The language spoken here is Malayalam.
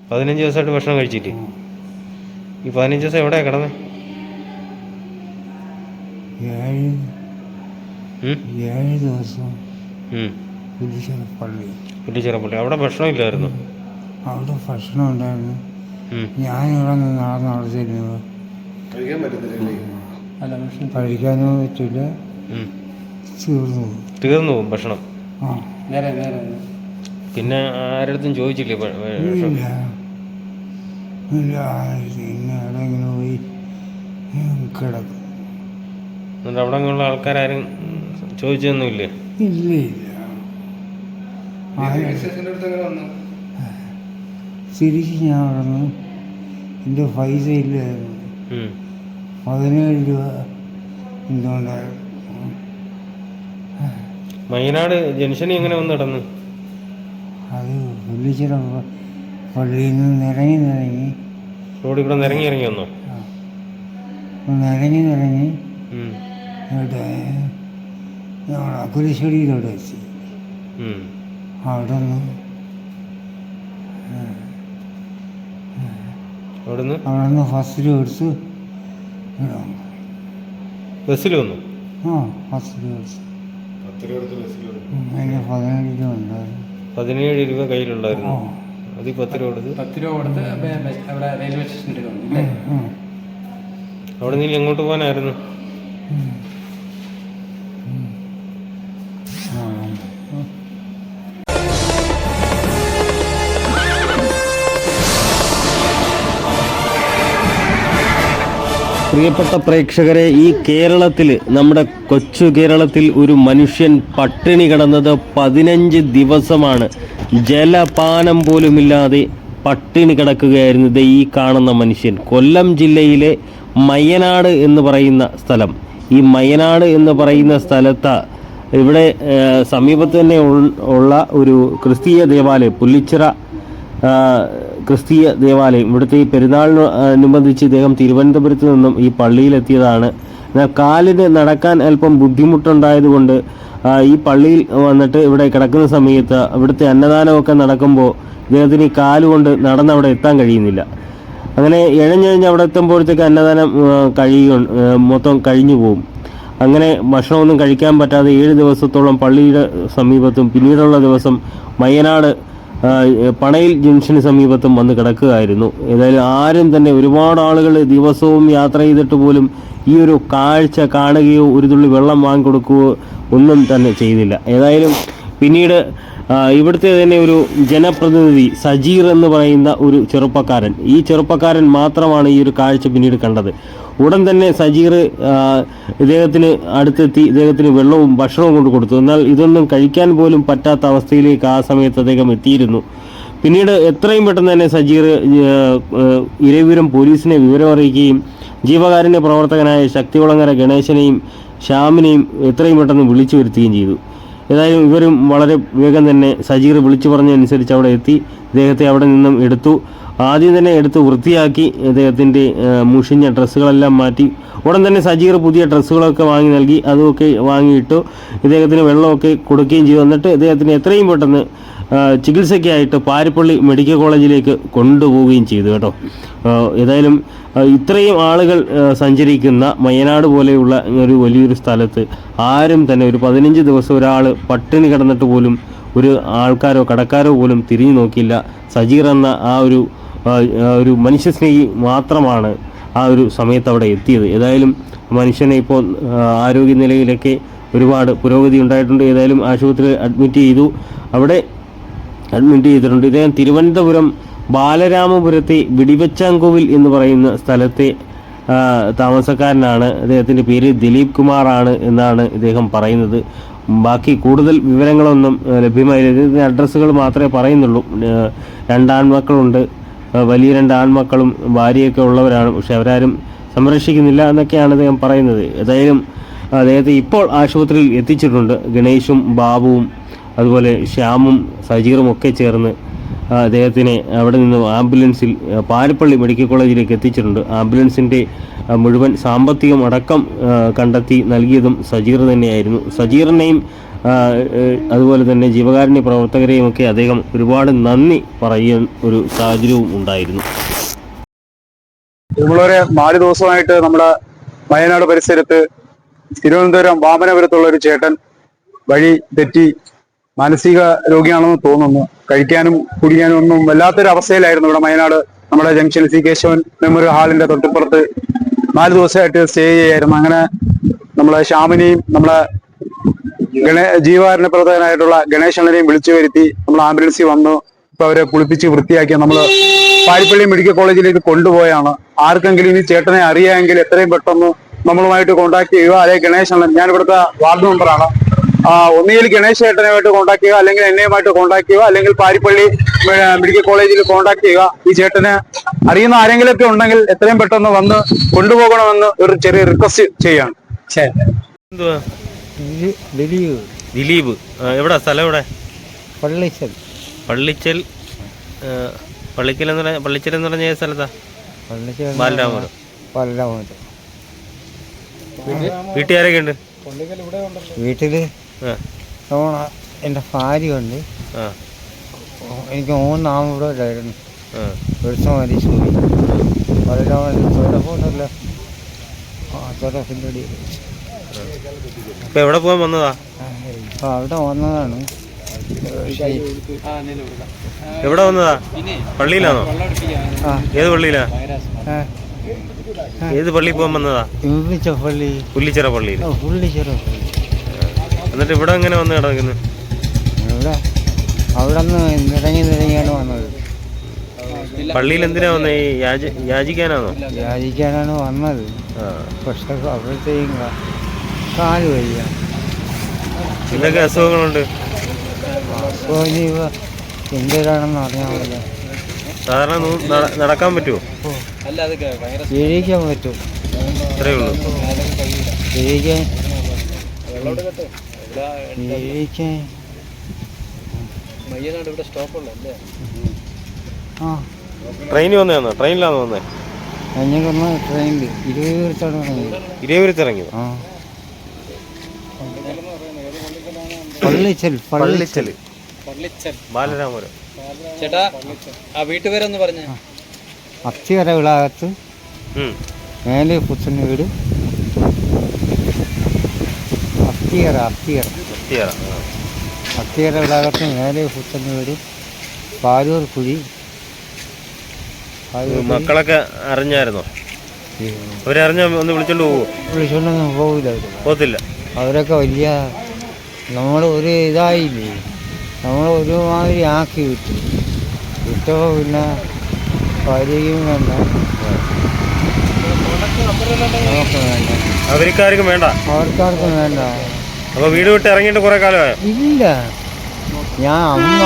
പതിനഞ്ച് ദിവസമായിട്ട് ഭക്ഷണം കഴിച്ചിട്ട് ഈ പതിനഞ്ച് ദിവസം എവിടെയാ കിടന്നേ? ഏഴ് ദിവസം പുല്ലിച്ചിറപ്പള്ളി അവിടെ ഭക്ഷണം ഇല്ലായിരുന്നു? അവിടെ ഭക്ഷണം ഉണ്ടായിരുന്നു. ഞാൻ ഇവിടെ നിന്ന് നടന്ന് അവിടെ ചെല്ലുമ്പോൾ അല്ല? ഭക്ഷണം കഴിക്കാനോ പറ്റില്ല. തീർന്നു. തീർന്നു പോകും ഭക്ഷണം? ആ. നേരെ നേരെ പിന്നെ ആരടുത്തും ചോദിച്ചില്ലേ ഇല്ല. ഇല്ല ഇങ്ങനെ പോയി കിടക്കും. എന്നിട്ട് അവിടെ ഉള്ള ആൾക്കാരും ചോദിച്ചൊന്നുമില്ലേ? ഇല്ല ഇല്ല. ആ, തിരിച്ച് ഞാൻ അവിടെ നിന്ന് എന്റെ പൈസ ഇല്ലായിരുന്നു. പതിനേഴ് രൂപ എന്തുകൊണ്ടായിരുന്നു മൈനാട് ജംഗ്ഷനിൽ എങ്ങനെ വന്ന് കിടന്ന്? അത് പുള്ളിച്ചിറ പള്ളിയിൽ നിന്ന് ഇറങ്ങി നിറങ്ങി റോഡിൽ കൂടെ നിറങ്ങി ഇറങ്ങി വന്നോ? നിറങ്ങി നിറങ്ങി. ഇവിടെ നമ്മുടെ കുരിശടിയിലൂടെ എത്തി. അവിടെ നിന്ന് അവിടെ നിന്ന് ഫസ്റ്റിൽ എടുത്ത്. ബസ്സിൽ വന്നു. ആ ഫസ്റ്റിൽ എടുത്ത്. അതിന് പതിനേഴ് രൂപ ഉണ്ടായിരുന്നു പതിനേഴ് രൂപ കയ്യിലുണ്ടായിരുന്നു. അത് ഈ പത്ത് രൂപ കൊടുത്ത്. പത്ത് രൂപ കൊടുത്ത് അവിടെ റെയിൽവേ സ്റ്റേഷനിൽ ഉം, അവിടെ നിന്ന് എങ്ങോട്ട് പോകാനായിരുന്നു. പ്രിയപ്പെട്ട പ്രേക്ഷകരെ ഈ കേരളത്തിൽ നമ്മുടെ കൊച്ചു കേരളത്തിൽ ഒരു മനുഷ്യൻ പട്ടിണി കിടന്നത് പതിനഞ്ച് ദിവസമാണ്. ജലപാനം പോലുമില്ലാതെ പട്ടിണി കിടക്കുകയായിരുന്നു ഈ കാണുന്ന മനുഷ്യൻ. കൊല്ലം ജില്ലയിലെ മയനാട് എന്ന് പറയുന്ന സ്ഥലം. ഈ മയനാട് എന്ന് പറയുന്ന സ്ഥലത്ത് ഇവിടെ സമീപത്ത് തന്നെ ഉള്ള ഒരു ക്രിസ്തീയ ദേവാലയം പുല്ലിച്ചിറ ക്രിസ്തീയ ദേവാലയം. ഇവിടുത്തെ ഈ പെരുന്നാളിനനുബന്ധിച്ച് ഇദ്ദേഹം തിരുവനന്തപുരത്ത് നിന്നും ഈ പള്ളിയിലെത്തിയതാണ്. എന്നാൽ കാലിന് നടക്കാൻ അല്പം ബുദ്ധിമുട്ടുണ്ടായതുകൊണ്ട് ഈ പള്ളിയിൽ വന്നിട്ട് ഇവിടെ കിടക്കുന്ന സമയത്ത് ഇവിടുത്തെ അന്നദാനമൊക്കെ നടക്കുമ്പോൾ ഇദ്ദേഹത്തിന് ഈ കാലുകൊണ്ട് നടന്ന് അവിടെ എത്താൻ കഴിയുന്നില്ല. അങ്ങനെ ഇഴഞ്ഞഴിഞ്ഞ് അവിടെ എത്തുമ്പോഴത്തേക്ക് അന്നദാനം കഴിയ മൊത്തം കഴിഞ്ഞു പോകും അങ്ങനെ ഭക്ഷണമൊന്നും കഴിക്കാൻ പറ്റാതെ ഏഴ് ദിവസത്തോളം പള്ളിയുടെ സമീപത്തും പിന്നീടുള്ള ദിവസം മയ്യനാട് പണയിൽ ജംഗ്ഷന് സമീപത്തും വന്ന് കിടക്കുകയായിരുന്നു. ഏതായാലും ആരും തന്നെ ഒരുപാട് ആളുകൾ ദിവസവും യാത്ര ചെയ്തിട്ട് പോലും ഈ ഒരു കാഴ്ച കാണുകയോ ഒരു തുള്ളി വെള്ളം വാങ്ങിക്കൊടുക്കുകയോ ഒന്നും തന്നെ ചെയ്തില്ല. ഏതായാലും പിന്നീട് ഇവിടുത്തെ തന്നെ ഒരു ജനപ്രതിനിധി സജീർ എന്ന് പറയുന്ന ഒരു ചെറുപ്പക്കാരൻ. ഈ ചെറുപ്പക്കാരൻ മാത്രമാണ് ഈ ഒരു കാഴ്ച പിന്നീട് കണ്ടത്. ഉടൻ തന്നെ സജീർ ഇദ്ദേഹത്തിന് അടുത്തെത്തി ഇദ്ദേഹത്തിന് വെള്ളവും ഭക്ഷണവും കൊണ്ട് കൊടുത്തു. എന്നാൽ ഇതൊന്നും കഴിക്കാൻ പോലും പറ്റാത്ത അവസ്ഥയിലേക്ക് ആ സമയത്ത് അദ്ദേഹം എത്തിയിരുന്നു. പിന്നീട് എത്രയും പെട്ടെന്ന് തന്നെ സജീർ ഇരവിപുരം പോലീസിനെ വിവരം അറിയിക്കുകയും ജീവകാരുണ്യ പ്രവർത്തകനായ ശക്തികുളങ്ങര ഗണേശനെയും ശ്യാമിനെയും എത്രയും പെട്ടെന്ന് വിളിച്ചു വരുത്തുകയും ചെയ്തു. ഏതായാലും ഇവരും വളരെ വേഗം തന്നെ സജീർ വിളിച്ചു പറഞ്ഞതനുസരിച്ച് അവിടെ എത്തി. ഇദ്ദേഹത്തെ അവിടെ നിന്നും എടുത്തു. ആദ്യം തന്നെ എടുത്ത് വൃത്തിയാക്കി അദ്ദേഹത്തിന്റെ മുഷിഞ്ഞ ഡ്രസ്സുകളെല്ലാം മാറ്റി. ഉടൻ തന്നെ സജീർ പുതിയ ഡ്രസ്സുകളൊക്കെ വാങ്ങി നൽകി. അതുമൊക്കെ വാങ്ങിയിട്ടു ഇദ്ദേഹത്തിന് വെള്ളമൊക്കെ കൊടുക്കുകയും ചെയ്തു. എന്നിട്ട് ഇദ്ദേഹത്തിന് എത്രയും പെട്ടെന്ന് ചികിത്സയ്ക്കായിട്ട് പാരിപ്പള്ളി മെഡിക്കൽ കോളേജിലേക്ക് കൊണ്ടുപോവുകയും ചെയ്തു കേട്ടോ. ഏതായാലും ഇത്രയും ആളുകൾ സഞ്ചരിക്കുന്ന മയനാട് പോലെയുള്ള ഒരു വലിയൊരു സ്ഥലത്ത് ആരും തന്നെ ഒരു പതിനഞ്ച് ദിവസം ഒരാൾ പട്ടിണി കിടന്നിട്ട് പോലും ഒരു ആൾക്കാരോ കടക്കാരോ പോലും തിരിഞ്ഞു നോക്കിയില്ല. സജീർ എന്ന ആ ഒരു ഒരു മനുഷ്യസ്നേഹി മാത്രമാണ് ആ ഒരു സമയത്ത് അവിടെ എത്തിയത്. ഏതായാലും മനുഷ്യനെ ഇപ്പോൾ ആരോഗ്യ ആരോഗ്യനിലയിലൊക്കെ ഒരുപാട് പുരോഗതി ഉണ്ടായിട്ടുണ്ട്. ഏതായാലും ആശുപത്രിയിൽ അഡ്മിറ്റ് ചെയ്തു. അവിടെ അഡ്മിറ്റ് ചെയ്തിട്ടുണ്ട്. ഇദ്ദേഹം തിരുവനന്തപുരം ബാലരാമപുരത്തെ വെടിവച്ചാങ്കോവിൽ എന്ന് പറയുന്ന സ്ഥലത്തെ താമസക്കാരനാണ്. അദ്ദേഹത്തിന്റെ പേര് ദിലീപ് കുമാറാണ് എന്നാണ് ഇദ്ദേഹം പറയുന്നത്. ബാക്കി കൂടുതൽ വിവരങ്ങളൊന്നും ലഭ്യമായില്ല. അഡ്രസ്സുകൾ മാത്രമേ പറയുന്നുള്ളൂ. രണ്ടാൺമക്കളുണ്ട് വലിയ രണ്ട് ആൺമക്കളും ഭാര്യയൊക്കെ ഉള്ളവരാണ്. പക്ഷെ അവരാരും സംരക്ഷിക്കുന്നില്ല എന്നൊക്കെയാണ് അദ്ദേഹം പറയുന്നത്. ഏതായാലും അദ്ദേഹത്തെ ഇപ്പോൾ ആശുപത്രിയിൽ എത്തിച്ചിട്ടുണ്ട്. ഗണേഷും ബാബുവും അതുപോലെ ശ്യാമും സജീറും ഒക്കെ ചേർന്ന് അദ്ദേഹത്തിനെ അവിടെ നിന്ന് ആംബുലൻസിൽ പാരപ്പള്ളി മെഡിക്കൽ കോളേജിലേക്ക് എത്തിച്ചിട്ടുണ്ട്. ആംബുലൻസിന്റെ മുഴുവൻ സാമ്പത്തികം അടക്കം കണ്ടെത്തി നൽകിയതും സജീർ തന്നെയായിരുന്നു. സജീറിനെയും അതുപോലെ തന്നെ ജീവകാരുണ്യ പ്രവർത്തകരെയും ഒക്കെ അദ്ദേഹം ഒരുപാട് നന്ദി പറയുന്ന ഒരു സാഹചര്യവും ഉണ്ടായിരുന്നു. നമ്മളൊരു നാല് ദിവസമായിട്ട് നമ്മുടെ വയനാട് പരിസരത്ത് തിരുവനന്തപുരം വാമനപുരത്തുള്ള ഒരു ചേട്ടൻ വഴി തെറ്റി മാനസിക രോഗിയാണെന്ന് തോന്നുന്നു. കഴിക്കാനും കുടിക്കാനും ഒന്നും വല്ലാത്തൊരു അവസ്ഥയിലായിരുന്നു ഇവിടെ വയനാട് നമ്മുടെ ജംഗ്ഷൻ സി കേശവൻ മെമ്മോറിയൽ ഹാളിന്റെ തൊട്ടിപ്പുറത്ത്. നാല് ദിവസമായിട്ട് സ്റ്റേ ചെയ്യായിരുന്നു. അങ്ങനെ നമ്മളെ ശ്യാമിനെയും നമ്മളെ ഗണേ ജീവകാരുണ്യ പ്രവർത്തകനായിട്ടുള്ള ഗണേശനെയും വിളിച്ചു വരുത്തി നമ്മൾ ആംബുലൻസിൽ വന്നു ഇപ്പൊ അവരെ കുളിപ്പിച്ച് വൃത്തിയാക്കി നമ്മൾ പാരിപ്പള്ളി മെഡിക്കൽ കോളേജിലേക്ക് കൊണ്ടുപോയാണ്. ആർക്കെങ്കിലും ഇനി ചേട്ടനെ അറിയാമെങ്കിൽ എത്രയും പെട്ടെന്ന് നമ്മളുമായിട്ട് കോൺടാക്ട് ചെയ്യുക. അല്ലെങ്കിൽ ഗണേശൻ ഞാൻ ഇവിടുത്തെ വാർഡ് മെമ്പറാണ് ആ, ഒന്നുകിൽ ഗണേശ് ചേട്ടനുമായിട്ട് കോൺടാക്ട് ചെയ്യുക അല്ലെങ്കിൽ എന്നെയുമായിട്ട് കോൺടാക്ട് ചെയ്യുക അല്ലെങ്കിൽ പാരിപ്പള്ളി മെഡിക്കൽ കോളേജിൽ കോൺടാക്ട് ചെയ്യുക. ഈ ചേട്ടന് അറിയുന്ന ആരെങ്കിലും ഒക്കെ ഉണ്ടെങ്കിൽ എത്രയും പെട്ടെന്ന് വന്ന് കൊണ്ടുപോകണമെന്ന് ഒരു ചെറിയ റിക്വസ്റ്റ് ചെയ്യാണ്. എന്തുവാ? ദിലീപ്. ദിലീപ് എവിടെ? സ്ഥലം എവിടെ? പള്ളിച്ചൽ. പള്ളിച്ചൽ പള്ളിക്കൽ എന്ന് പറഞ്ഞ പള്ളിച്ചൽ എന്ന് പറഞ്ഞ ഏത് സ്ഥലത്താ? പള്ളിച്ചൽ ബാലരാമപുരം വീട്ടിൽ ആരൊക്കെ ഉണ്ട്? ഓണ എന്റെ ഭാര്യയുണ്ട്. ആ. എനിക്ക് മൂന്ന് ആൺകൂടായിരുന്നു ആ. ഒരുത്തം മരിച്ചു പോയി. പലരാമത് തൊലപ്പൊന്നുമില്ല ആ തൊലപ്പിന്റെ അടിയിൽ ഇപ്പൊ എവിടെ പോകാൻ വന്നതാ? അവിടെ വന്നതാണ്. എവിടെ വന്നതാ? പള്ളിയിലാണോ? ഏത് പള്ളിയിലാ? ഏത് പള്ളി പോകാൻ വന്നതാ? പള്ളി. പുല്ലിച്ചിറ പള്ളിയിൽ എന്നിട്ട് ഇവിടെ എങ്ങനെ വന്ന് കിടക്കുന്നു? ഇവിടെ അവിടെ നിന്ന് നിറങ്ങി നിറങ്ങിയാണ് വന്നത്. പള്ളിയിൽ എന്തിനാ വന്നേ? യാചിക്കാനാണോ? യാചിക്കാനാണ് വന്നത്. പക്ഷെ അപ്പോഴത്തേക്കും കാ- കാൽ വയ്യ എന്തൊക്കെ അസുഖങ്ങളുണ്ട്? അപ്പോൾ ഇനി അറിയാൻ സാധാരണ നടക്കാൻ പറ്റുമോ ജീവിക്കാൻ പറ്റും. അത്രേ ഉള്ളൂ. ആ. ട്രെയിനിൽ വന്നതാണോ ട്രെയിനിലാണോ വന്നേ? ഞങ്ങൾക്കൊന്ന് ട്രെയിനിൽ ഇരുപത് ഇറങ്ങിയോ ഇറങ്ങിയത് ആ. പള്ളിച്ചൽ പള്ളിച്ചൽ. പള്ളിച്ചൽ. ബാലരാമപുരം. ചേട്ടാ ആ വീട്ടുപേരൊന്ന് പറഞ്ഞു. അത്തിവര വിളാകത്ത്. മേലെ പുത്തൻ വീട്. അത്തിയറ അത്തിയറ. അത്തിയറ. അത്തിയറ വിളാകത്ത് മേലെ പുത്തൻ വീട്. പാലൂർ കുഴി. മക്കളൊക്കെ അറിഞ്ഞായിരുന്നോ? അവരറിഞ്ഞ ഒന്ന് വിളിച്ചോണ്ട് പോകും വിളിച്ചോണ്ടൊന്നും പോകില്ല അവർ പോത്തില്ല അവരൊക്കെ വലിയ നമ്മൾ ഒരു ഇതായില്ലേ? നമ്മൾ ഒരുമാതിരി ആക്കി വിട്ടു. വിട്ടപ്പോൾ പിന്നെ ഭാര്യയും വേണ്ട. നമുക്ക് വേണ്ട. അവർക്കാർക്കും വേണ്ട. അവർക്കാർക്കും വേണ്ട അപ്പൊ വീട് വിട്ട് ഇറങ്ങിയിട്ട് കുറെ കാലമായോ. ഇല്ല. ഞാൻ അമ്മ